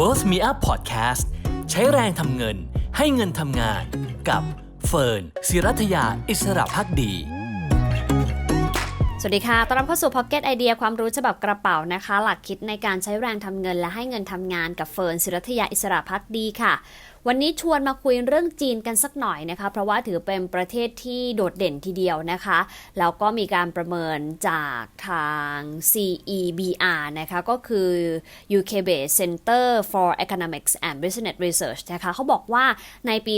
World Me Up Podcast ใช้แรงทำเงินให้เงินทำงานกับเฟิร์นศิรัทยาอิสระพักดี สวัสดีค่ะ ต้อนรับเข้าสู่ Pocket ไอเดียความรู้ฉบับกระเป๋านะคะ หลักคิดในการใช้แรงทำเงินและให้เงินทำงานกับเฟิร์นศิรัทยาอิสระพักดีค่ะ วันนี้ชวนมาคุยเรื่องจีนกันสักหน่อยนะคะ เพราะว่าถือเป็นประเทศที่โดดเด่นทีเดียวนะคะ แล้วก็มีการประเมินจากทาง CEBR นะคะก็คือ UK Based Center for Economics and Business Research นะคะเขาบอกว่าในปี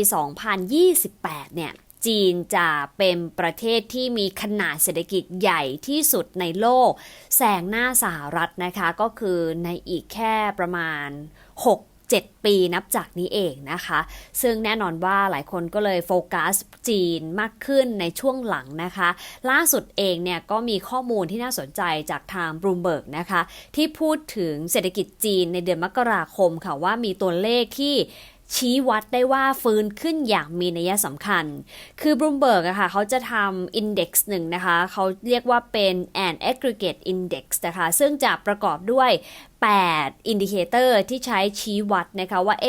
2028 เนี่ยจีนจะเป็นประเทศที่มีขนาดเศรษฐกิจใหญ่ที่สุดในโลกแซงหน้าสหรัฐนะคะ ก็คือในอีกแค่ประมาณ 6 7 ปีนับจากนี้เองนะคะ ซึ่งแน่นอนว่าหลายคนก็เลยโฟกัสจีนมากขึ้นในช่วงหลังนะคะ ล่าสุดเองเนี่ยก็มีข้อมูลที่น่าสนใจจากทางบรูมเบิร์กนะคะ ที่พูดถึงเศรษฐกิจจีนในเดือนมกราคมค่ะว่ามีตัวเลขที่ชี้วัดได้ว่าฟื้นขึ้นอย่างมีนัยสำคัญ คือบรูมเบิร์กอะค่ะเขาจะทำอินเด็กซ์หนึ่งนะคะ เขาเรียกว่าเป็น an aggregate index นะคะ ซึ่งจะประกอบด้วย8 อินดิเคเตอร์ที่ใช้ชี้วัดนะคะว่าเอ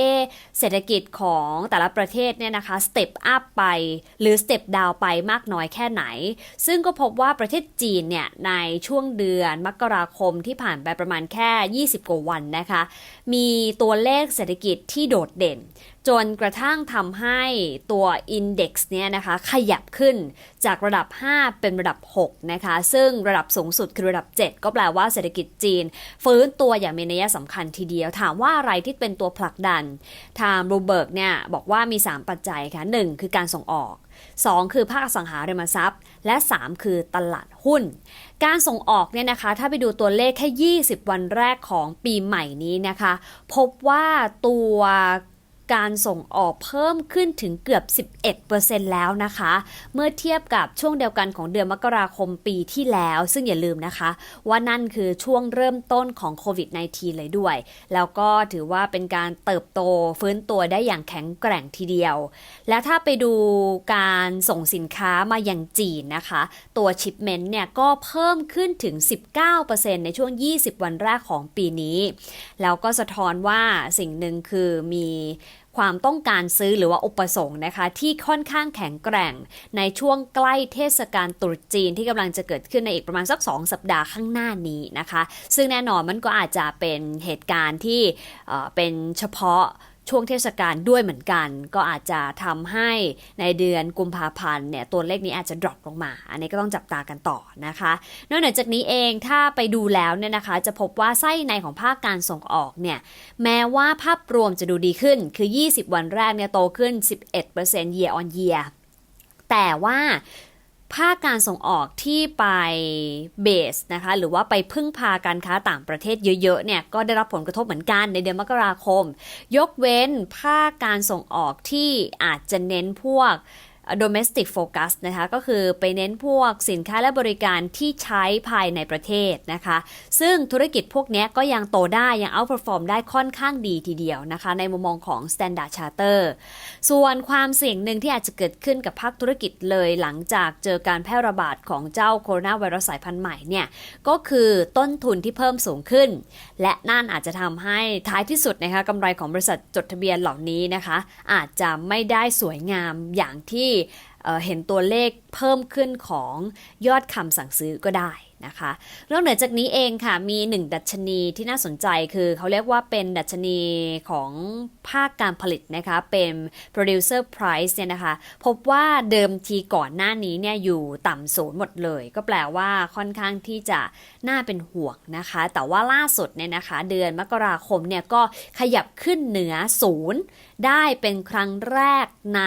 เศรษฐกิจของแต่ละประเทศเนี่ยนะคะสเต็ปอัพไป หรือสเต็ปดาวไปมากน้อยแค่ไหน ซึ่งก็พบว่าประเทศจีนเนี่ยในช่วงเดือนมกราคมที่ผ่านไปประมาณแค่ 20 กว่าวันนะคะ มีตัวเลขเศรษฐกิจที่โดดเด่นจนกระทั่งทำให้ตัว Index เนี่ยนะคะขยับขึ้นจากระดับ 5 เป็นระดับ 6 นะคะ ซึ่งระดับสูงสุดคือระดับ 7 ก็แปลว่าเศรษฐกิจจีน ฟื้นตัวอย่างมีนัยสำคัญทีเดียว ถามว่าอะไรที่เป็นตัวผลักดัน ทางบรูเบิร์กเนี่ยบอกว่ามี 3 ปัจจัยค่ะ 1 คือการส่งออก 2 คือภาคสังหาริมทรัพย์ และ 3 คือตลาดหุ้นการส่งออกเนี่ยนะคะ ถ้าไปดูตัวเลขแค่ 20 วันแรกของปีใหม่นี้นะคะ พบว่าตัว การส่งออกเพิ่มขึ้นถึงเกือบ 11%แล้วนะคะ เมื่อเทียบกับช่วงเดียวกันของเดือนมกราคมปีที่แล้ว ซึ่งอย่าลืมนะคะ ว่านั่นคือช่วงเริ่มต้นของโควิด -19 เลยด้วย แล้วก็ถือว่าเป็นการเติบโตฟื้นตัวได้อย่างแข็งแกร่งทีเดียว และถ้าไปดูการส่งสินค้ามาอยังจีนนะคะ ตัวชิปเมนต์เนี่ยก็เพิ่มขึ้นถึง 19%ในช่วง 20 วันแรกของปีนี้ แล้วก็สะท้อนว่าสิ่งหนึ่งคือมี ความต้องการซื้อหรือว่าอุปสงค์นะคะที่ค่อนข้างแข็งแกร่ง ในช่วงใกล้เทศกาลตรุษจีนที่กำลังจะเกิดขึ้นในอีกประมาณสัก 2 สัปดาห์ข้างหน้านี้นะคะ ซึ่งแน่นอนมันก็อาจจะเป็นเหตุการณ์ที่เป็นเฉพาะ ช่วงเทศกาลด้วยเหมือนกัน ก็อาจจะทำให้ในเดือนกุมภาพันธ์เนี่ยตัวเลขนี้อาจจะดรอปลงมา อันนี้ก็ต้องจับตากันต่อนะคะนอกจากนี้เองถ้าไปดูแล้วเนี่ยนะคะ จะพบว่าไส้ในของภาคการส่งออกเนี่ยแม้ว่าภาพรวมจะดูดีขึ้นคือ 20 วันแรกเนี่ยโตขึ้น 11% year on year แต่ว่า ภาคการส่งออกที่ไปเบสนะคะหรือว่าไปพึ่งพาการค้าต่างประเทศเยอะๆเนี่ยก็ได้รับผลกระทบเหมือนกันในเดือนมกราคม ยกเว้นภาคการส่งออกที่อาจจะเน้นพวก domestic focus นะคะก็คือไปเน้นพวกสินค้าและบริการที่ใช้ภายในประเทศนะคะ ซึ่งธุรกิจพวกนี้ก็ยังโตได้ ยัง outperform ได้ค่อนข้างดีทีเดียวนะคะ ในมุมมองของ Standard Charter ส่วนความเสี่ยงหนึ่งที่อาจจะเกิดขึ้นกับภาคธุรกิจเลยหลังจากเจอการแพร่ระบาดของเจ้าโคโรนาไวรัสสายพันธุ์ใหม่เนี่ยก็คือต้นทุนที่เพิ่มสูงขึ้น และนั่นอาจจะทำให้ท้ายที่สุดนะคะกำไรของบริษัทจดทะเบียนเหล่านี้นะคะ อาจจะไม่ได้สวยงามอย่างที่เห็นตัวเลขเพิ่มขึ้นของยอดคำสั่งซื้อก็ได้ นะคะนอกเหนือจากนี้เองค่ะมีหนึ่งดัชนีที่น่าสนใจคือเขาเรียกว่าเป็นดัชนีของภาคการผลิตนะคะ เป็น producer price เนี่ยนะคะ พบว่าเดิมทีก่อนหน้านี้เนี่ยอยู่ต่ำศูนย์หมดเลย ก็แปลว่าค่อนข้างที่จะน่าเป็นห่วงนะคะ แต่ว่าล่าสุดเนี่ยนะคะ เดือนมกราคมเนี่ยก็ขยับขึ้นเหนือศูนย์ได้เป็นครั้งแรกใน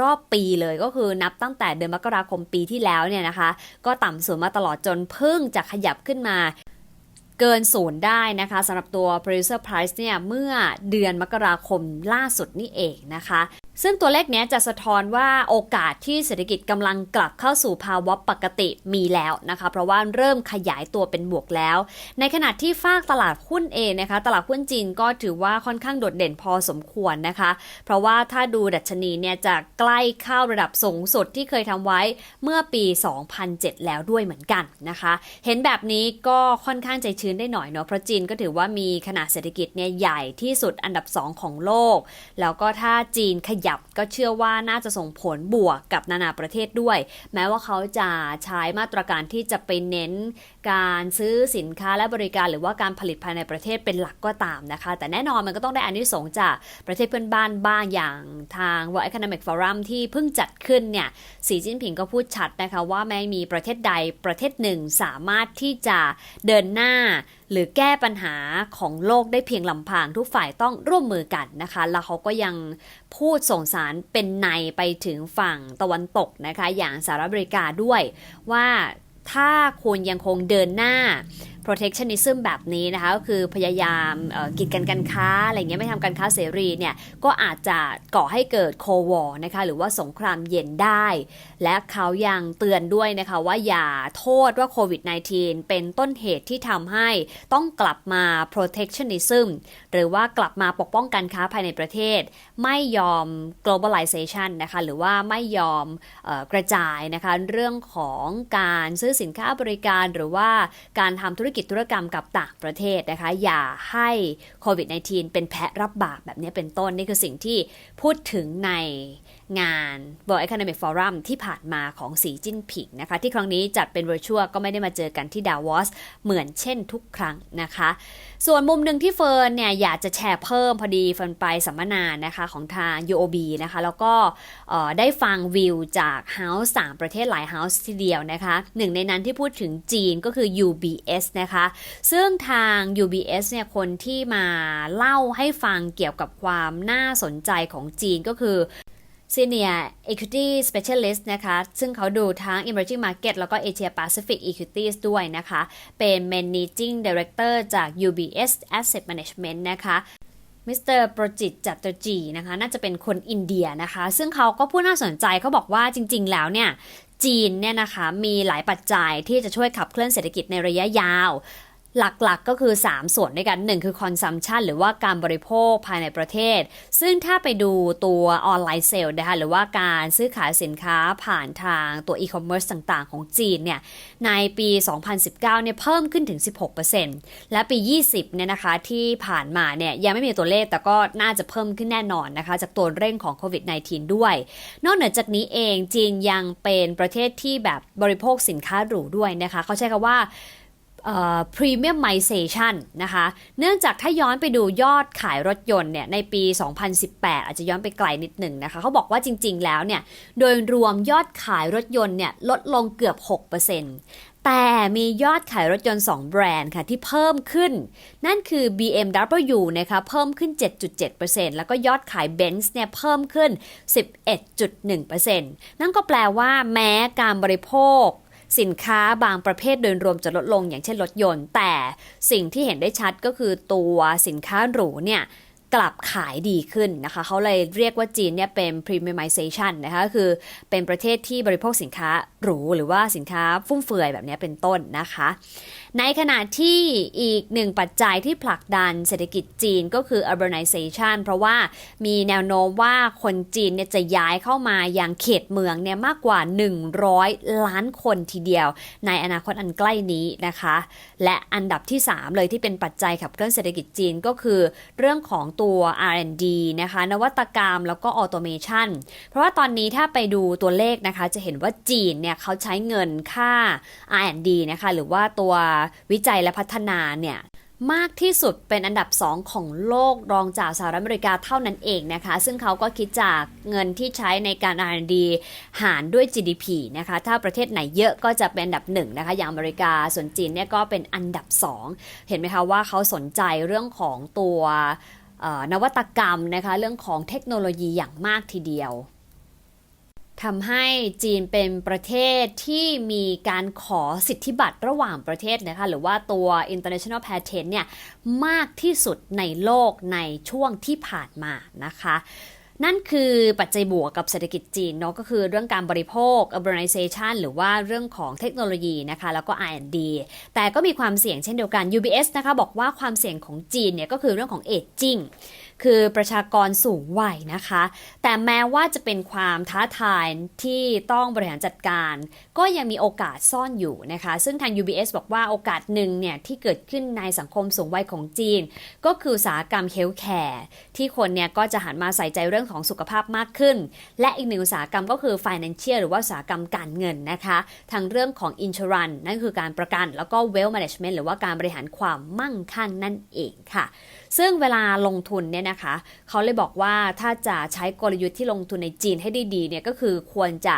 รอบปีเลยก็คือนับตั้งแต่เดือนมกราคมปีที่แล้วเนี่ยนะคะ ก็ต่ำศูนย์มาตลอดจนเพิ่งจะขยับขึ้นมาเกินศูนย์ได้นะคะสำหรับตัว producer price เนี่ยเมื่อเดือนมกราคมล่าสุดนี่เองนะคะ ซึ่งตัวเลขนี้จะสะท้อนว่าโอกาสที่เศรษฐกิจกำลังกลับเข้าสู่ภาวะปกติมีแล้วนะคะ เพราะว่าเริ่มขยายตัวเป็นบวกแล้ว ในขณะที่ฝากตลาดหุ้นเองนะคะ ตลาดหุ้นจีนก็ถือว่าค่อนข้างโดดเด่นพอสมควรนะคะ เพราะว่าถ้าดูดัชนีเนี่ยจะใกล้เข้าระดับสูงสุดที่เคยทำไว้เมื่อปี 2007 แล้วด้วยเหมือนกันนะคะ เห็นแบบนี้ก็ค่อนข้างใจชื้นได้หน่อยเนาะเพราะจีนก็ถือว่ามีขนาดเศรษฐกิจเนี่ยใหญ่ที่สุดอันดับ 2 ของโลก แล้วก็ถ้าจีนขยับก็เชื่อว่าน่าจะส่งผลบวกกับนานาประเทศด้วย แม้ว่าเขาจะใช้มาตรการที่จะไปเน้นการซื้อสินค้าและบริการหรือว่าการผลิตภายในประเทศเป็นหลักก็ตามนะคะ แต่แน่นอนมันก็ต้องได้อานิสงส์จากประเทศเพื่อนบ้านบ้างอย่างทาง World Economic Forum ที่เพิ่งจัดขึ้นเนี่ยสีจิ้นผิงก็พูดชัดนะคะว่าไม่มีประเทศใดประเทศหนึ่งสามารถที่จะเดินหน้า หรือแก้ปัญหาของโลกได้เพียงลำพังทุกฝ่ายต้องร่วมมือกันนะคะ แล้วเขาก็ยังพูดส่งสารเป็นในไปถึงฝั่งตะวันตกนะคะ อย่างสหรัฐอเมริกาด้วยว่าถ้าคุณยังคงเดินหน้า protectionism แบบนี้นะคะก็คือพยายามกีดกันการค้าอะไรเงี้ยไม่ทำการค้าเสรีเนี่ยก็อาจจะก่อให้เกิดโควอนะคะหรือว่าสงครามเย็นได้ และเขายังเตือนด้วยนะคะว่าอย่าโทษว่าโควิด -19 เป็นต้นเหตุที่ทำให้ต้องกลับมา protectionism หรือว่ากลับมาปกป้องการค้าภายในประเทศ ไม่ยอม globalization นะคะหรือว่าไม่ยอมออกระจายนะคะเรื่องของการซื้อสินค้าบริการหรือว่าการทำธุรกิจธุรกรรมกับต่างประเทศนะคะ อย่าให้โควิด -19 เป็นแพะรับบาปแบบนี้เป็นต้นนี่คือสิ่งที่พูดถึงในงาน World Economic Forum ที่ผ่านมาของสีจิ้นผิงนะคะ ที่ครั้งนี้จัดเป็น virtual ก็ไม่ได้มาเจอกันที่ดาวอสเหมือนเช่นทุกครั้งนะคะ ส่วนมุมหนึ่งที่เฟิร์นเนี่ยอยากจะแชร์เพิ่มพอดีเฟิร์นไปสัมมนานะคะของทาง UOB นะคะ แล้วก็ได้ฟังวิวจาก House ต่างประเทศหลาย House ทีเดียวนะคะหนึ่งในนั้นที่พูดถึงจีนก็คือ UBS นะคะ ซึ่งทาง UBS เนี่ยคนที่มาเล่าให้ฟังเกี่ยวกับความน่าสนใจของจีนก็คือ Senior Equity Specialist นะคะ ซึ่งเขาดูทั้ง Emerging Market แล้วก็ Asia Pacific Equities ด้วยนะคะ เป็น Managing Director จาก UBS Asset Management นะคะมิสเตอร์โปรจิตจัตจีนะคะ น่าจะเป็นคนอินเดียนะคะ ซึ่งเขาก็พูดน่าสนใจเขาบอกว่าจริง ๆ แล้วเนี่ย จีนเนี่ยนะคะ มีหลายปัจจัยที่จะช่วยขับเคลื่อนเศรษฐกิจในระยะยาว หลักๆก็คือ 3 ส่วนด้วยกัน 1 คือ consumption หรือว่าการบริโภคภายในประเทศ ซึ่งถ้าไปดูตัวออนไลน์เซลล์นะคะหรือว่าการซื้อขายสินค้าผ่านทางตัว e-commerce ต่างๆ ของจีนเนี่ยในปี 2019เนี่ยเพิ่มขึ้นถึง 16%และปี 20เนี่ยนะคะที่ผ่านมาเนี่ยยังไม่มีตัวเลขแต่ก็น่าจะเพิ่มขึ้นแน่นอนนะคะจากตัวเร่งของโควิด -19 ด้วย นอกเหนือจากนี้เองจีนยังเป็นประเทศที่แบบบริโภคสินค้าหรูด้วยนะคะเขาใช้คำว่า พรีเมียมไมเซชันนะคะ เนื่องจากถ้าย้อนไปดูยอดขายรถยนต์เนี่ยในปี 2018 อาจจะย้อนไปไกลนิดหนึ่งนะคะ เขาบอกว่าจริงๆ แล้วเนี่ย โดยรวมยอดขายรถยนต์เนี่ยลดลงเกือบ 6%แต่มียอดขายรถยนต์ 2 แบรนด์ค่ะที่เพิ่มขึ้น นั่นคือ BMW นะคะเพิ่มขึ้น 7.7%แล้วก็ยอดขาย Benz เนี่ยเพิ่มขึ้น 11.1%นั่นก็แปลว่าแม้การบริโภค สินค้าบางประเภทโดยรวมจะลดลงอย่างเช่นรถยนต์ แต่สิ่งที่เห็นได้ชัดก็คือตัวสินค้าหรูเนี่ย กลับขายดีขึ้นนะคะเขาเลยเรียกว่าจีนเนี่ยเป็น premiumization นะคะคือเป็นประเทศที่บริโภคสินค้าหรูหรือว่าสินค้าฟุ่มเฟือยแบบนี้เป็นต้นนะคะ ในขณะที่อีกหนึ่งปัจจัยที่ผลักดันเศรษฐกิจจีนก็คือ urbanization เพราะว่ามีแนวโน้มว่าคนจีนเนี่ยจะย้ายเข้ามาอยังเขตเมืองเนี่ยมากกว่า 100 ล้านคนทีเดียว ในอนาคตอันใกล้นี้นะคะ และอันดับที่ 3 เลยที่เป็นปัจจัยขับเคลื่อนเศรษฐกิจจีนก็คือเรื่องของตัวัว R&D นะคะ นวัตกรรมแล้วก็ automation เพราะว่าตอนนี้ถ้าไปดูตัวเลขนะคะ จะเห็นว่าจีนเนี่ยเขาใช้เงินค่า R&D นะคะ หรือว่าตัววิจัยและพัฒนาเนี่ยมากที่สุดเป็นอันดับ 2 ของโลกรองจากสหรัฐอเมริกาเท่านั้นเองนะคะ ซึ่งเขาก็คิดจากเงินที่ใช้ในการ R&D หารด้วย GDP นะคะ ถ้าประเทศไหนเยอะก็จะเป็นอันดับหนึ่งนะคะ อย่างอเมริกาส่วนจีนเนี่ยก็เป็นอันดับ 2 เห็นไหมคะว่าเขาสนใจเรื่องของตัว นวัตกรรมนะคะเรื่องของเทคโนโลยีอย่างมากทีเดียวทำให้จีนเป็นประเทศที่มีการขอสิทธิบัตรระหว่างประเทศนะคะหรือว่าตัว international patent เนี่ยมากที่สุดในโลกในช่วงที่ผ่านมานะคะ นั่นคือปัจจัยบวกกับเศรษฐกิจจีนเนาะก็คือเรื่องการบริโภค urbanization หรือว่าเรื่องของเทคโนโลยีนะคะ แล้วก็ R&D แต่ก็มีความเสี่ยงเช่นเดียวกัน UBS นะคะบอกว่าความเสี่ยงของจีนเนี่ยก็คือเรื่องของ aging คือประชากรสูงวัยนะคะ แต่แม้ว่าจะเป็นความท้าทายที่ต้องบริหารจัดการ ก็ยังมีโอกาสซ่อนอยู่นะคะ ซึ่งทาง UBS บอกว่าโอกาสหนึ่งเนี่ยที่เกิดขึ้นในสังคมสูงวัยของจีน ก็คืออุตสาหกรรมเฮลท์แคร์ที่คนเนี่ยก็จะหันมาใส่ใจเรื่องของสุขภาพมากขึ้น และอีกหนึ่งอุตสาหกรรมก็คือ financial หรือว่าอุตสาหกรรมการเงินนะคะทางเรื่องของ insurance นั่นคือการประกัน แล้วก็ wealth management หรือว่าการบริหารความมั่งคั่งนั่นเองค่ะ ซึ่งเวลาลงทุนเนี่ยนะคะเขาเลยบอกว่าถ้าจะใช้กลยุทธ์ที่ลงทุนในจีนให้ได้ดีเนี่ยก็คือควรจะ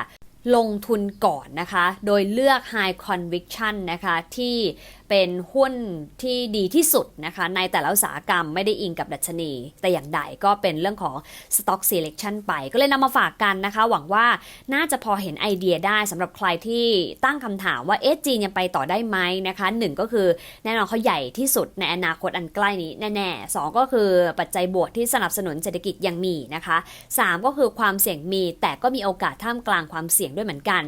ลงทุนก่อนนะคะ โดยเลือก high conviction นะคะที่เป็นหุ้นที่ดีที่สุดนะคะในแต่ละอุตสาหกรรมไม่ได้อิงกับดัชนี แต่อย่างใดก็เป็นเรื่องของ stock selection ไป ก็เลยนำมาฝากกันนะคะ หวังว่าน่าจะพอเห็นไอเดียได้สำหรับใครที่ตั้งคำถามว่าเอจีนยังไปต่อได้ไหมนะคะหนึ่งก็คือแน่นอนเขาใหญ่ที่สุดในอนาคตอันใกล้นี้แน่ๆสองก็คือปัจจัยบวกที่สนับสนุนเศรษฐกิจยังมีนะคะสามก็คือความเสี่ยงมีแต่ก็มีโอกาสท่ามกลางความเสี่ยงด้วยเหมือนกัน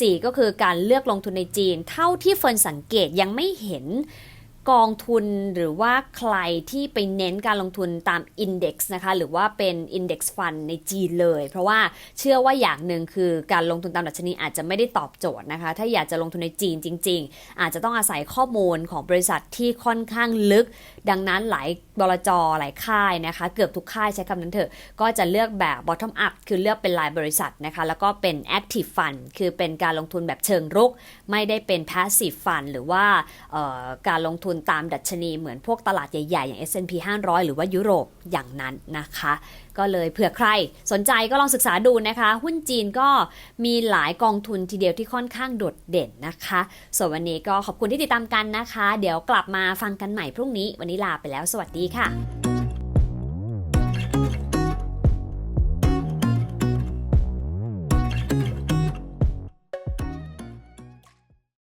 สี่ก็คือการเลือกลงทุนในจีน เท่าที่เฟิร์นสังเกตยังไม่เห็นกองทุนหรือว่าใครที่ไปเน้นการลงทุนตาม Index นะคะ หรือว่าเป็น Index Fund ในจีนเลย เพราะว่าเชื่อว่าอย่างหนึ่งคือการลงทุนตามดัชนีอาจจะไม่ได้ตอบโจทย์นะคะ ถ้าอยากจะลงทุนในจีนจริง ๆ อาจจะต้องอาศัยข้อมูลของบริษัทที่ค่อนข้างลึก ดังนั้นหลาย บลจหลายค่ายนะคะ เกือบทุกค่ายใช้คำนั้นเถอะ ก็จะเลือกแบบ bottom up คือเลือกเป็นรายบริษัทนะคะ แล้วก็เป็น active fund คือเป็นการลงทุนแบบเชิงรุก ไม่ได้เป็น passive fund หรือว่าการลงทุนตามดัชนีเหมือนพวกตลาดใหญ่ ๆ อย่าง S&P 500 หรือว่ายุโรปอย่างนั้นนะคะ ก็เลยเผื่อใครสนใจก็ลองศึกษาดูนะคะ หุ้นจีนก็มีหลายกองทุนทีเดียวที่ค่อนข้างโดดเด่นนะคะ ส่วนวันนี้ก็ขอบคุณที่ติดตามกันนะคะ เดี๋ยวกลับมาฟังกันใหม่พรุ่งนี้ วันนี้ลาไปแล้ว สวัสดีค่ะ